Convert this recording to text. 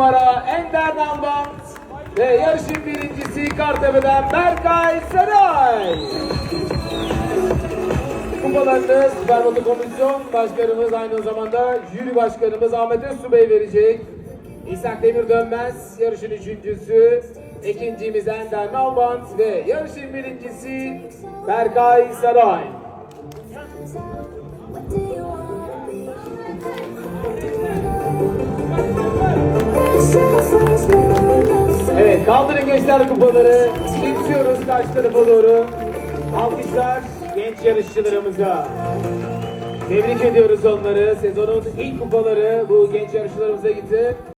numara Ender Namban ve yarışın birincisi Kartepe'den Berkay Saray. Kupalarını Süper Moto Komisyon Başkanımız aynı zamanda Jüri Başkanımız Ahmet Özsu Bey verecek. İshak Demir Dönmez yarışın üçüncüsü. İkincimiz Ender Nalbant ve yarışın birincisi Berkay Saray. What do you want? Kaldırın gençler kupaları. Geçiyoruz karşı tarafa doğru. Alkışlar genç yarışçılarımıza. Tebrik ediyoruz onları. Sezonun ilk kupaları bu genç yarışçılarımıza gitti.